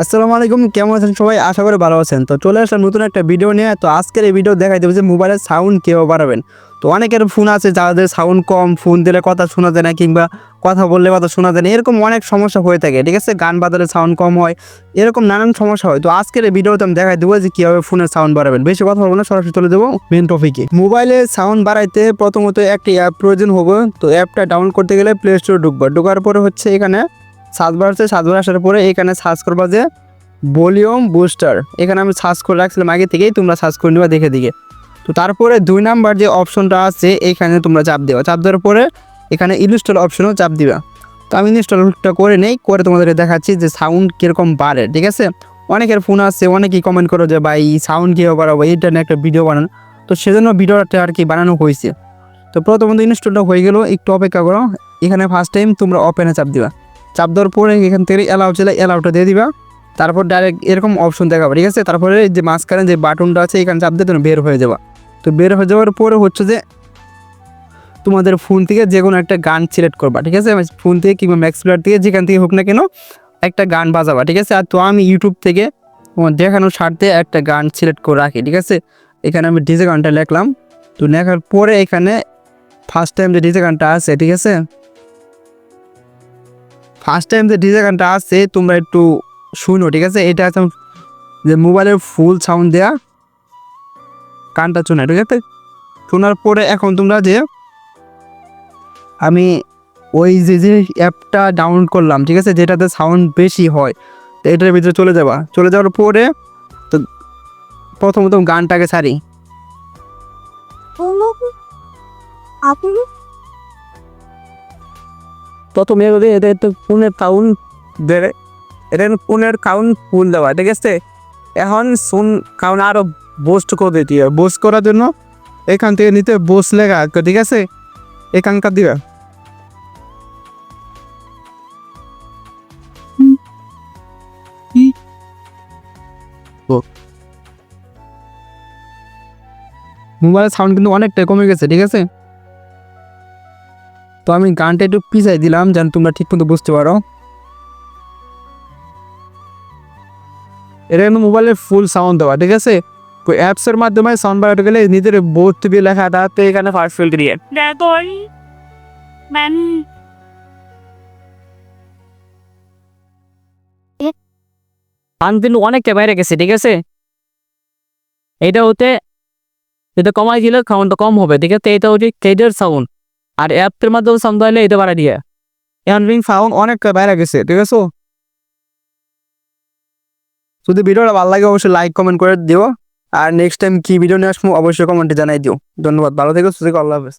আসসালামু আলাইকুম, কেমন আছেন সবাই? আশা করি ভালো আছেন। তো চলে আসলাম নতুন একটা ভিডিও নিয়ে। তো আজকের এই ভিডিও দেখাই দেবো যে মোবাইলের সাউন্ড কীভাবে বাড়াবেন। তো অনেকের ফোন আছে যাদের সাউন্ড কম ফোন দিলে কথা শোনা যায় না কিংবা কথা বললে কথা শোনা যায় না, এরকম অনেক সমস্যা হয়ে থাকে, ঠিক আছে? গান বাজালে সাউন্ড কম হয়, এরকম নানান সমস্যা হয়। তো আজকের এই ভিডিওতে আমি দেখাই দেবো যে কীভাবে ফোনের সাউন্ড বাড়াবেন। বেশি কথা বলব না, সরাসরি চলে দেবো মেন টপিকে মোবাইলে সাউন্ড বাড়াইতে প্রথমত একটি অ্যাপ প্রয়োজন হবে। তো অ্যাপটা ডাউনলোড করতে গেলে প্লে স্টোরে ঢুকবো। ঢোকার পরে হচ্ছে এখানে সাতবার আছে সাতবার আসার পরে এখানে সার্চ করবা যে ভলিউম বুস্টার এখানে আমি সার্চ করে রাখছিলাম আগে থেকেই, তোমরা সার্চ করে নেবা দেখে দিকে। তো তারপরে দুই নাম্বার যে অপশনটা আছে, এখানে তোমরা চাপ দেওয়া চাপ দেওয়ার পরে এখানে ইনস্টল অপশনও চাপ দিবা। তো আমি ইনস্টলটা করে নেই, করে তোমাদের দেখাচ্ছি যে সাউন্ড কীরকম বাড়ে, ঠিক আছে? অনেকের ফোন আসছে অনেকেই কমেন্ট করো যে, ভাই সাউন্ড কীভাবে বাড়াবো? এইটা নিয়ে একটা ভিডিও বানান। তো সেজন্য ভিডিওটা আর কি বানানো হয়েছে। তো প্রথমত ইনস্টলটা হয়ে গেলো, একটু অপেক্ষা করো। এখানে ফার্স্ট টাইম তোমরা ওপেনে চাপ দিবা। চাপ দেওয়ার পরে এখান থেকে অ্যালাউ চলে অ্যালাউটা দিয়ে দিবা। তারপর ডাইরেক্ট এরকম অপশন দেখাবো, ঠিক আছে? তারপরে যে মাঝখানে যে বাটনটা আছে, এখানে চাপ দিয়ে তুমি বের হয়ে যাবা। তো বের হয়ে যাওয়ার পরে হচ্ছে যে তোমাদের ফোন থেকে যে কোনো একটা গান সিলেক্ট করবা, ঠিক আছে? ফোন থেকে কিংবা ম্যাক্স প্লেয়ার থেকে যেখান থেকে হোক না কেন একটা গান বাজাবা, ঠিক আছে? আর তো আমি ইউটিউব থেকে দেখানোর স্বার্থে একটা গান সিলেক্ট করে রাখি, ঠিক আছে? এখানে আমি ডিজে গানটা লিখলাম। তো লেখার পরে এখানে ফার্স্ট টাইম যে ডিজে গানটা আছে, ঠিক আছে? ফার্স্ট টাইম যে ডিজে গানটা আছে, তোমরা একটু শুনো, ঠিক আছে? এটা আছে যে মোবাইলের ফুল সাউন্ড দেয়া গানটা শোনা ঠিক আছে? শোনার পরে এখন তোমরা যে আমি ওই যে যে অ্যাপটা ডাউনলোড করলাম, ঠিক আছে? যেটাতে সাউন্ড বেশি হয়, তো এটার ভিতরে চলে যাবা। চলে যাওয়ার পরে তো প্রথমত গানটাকে ছাড়ি। আপনি প্রথমে এটা একটু ফোনের কাউন্ট দেবে। এটা ফোনের কাউন্ট ফুল দেওয়া, ঠিক আছে? এখন ফোন কাউন্ট আরও বোস্ট করে দিতে হবে বোস্ট করার জন্য এখান থেকে নিতে বোস লেখা ঠিক আছে? এখানকার দিবে। মোবাইলের সাউন্ড কিন্তু অনেকটা কমে গেছে, ঠিক আছে? তো আমি গানটা একটু পিছাই দিলাম যেন তোমরা ঠিক মতো বুঝতে পারো। এটা কিন্তু মোবাইলের ফুল সাউন্ড দেওয়া ঠিক আছে? তো অ্যাপসের মাধ্যমে সাউন্ড বাড়াতে গেলে নিজের বোর্ড টিভি লেখা তাতে এখানে ফার্স্ট ফিল দিয়ে। ম্যান কিন্তু অনেকটা বাইরে গেছে ঠিক আছে? এটা হতে এটা কমাই দিলে সাউন্ডটা কম হবে ঠিক আছে? এটা হচ্ছে কেডের সাউন্ড আর অ্যাপের মাধ্যমে সাউন্ড হলে এটা বাড়া দিয়ে। এখন রিং ফাউন অনেক বাইরে গেছে, ঠিক আছে? যদি ভিডিওটা ভালো লাগে অবশ্যই লাইক কমেন্ট করে দিও। আর নেক্সট টাইম কি ভিডিও নিয়ে আসব, অবশ্যই কমেন্টে জানাই দিও। ধন্যবাদ, ভালো থেকো সুযোগ আল্লাহ হাফেজ।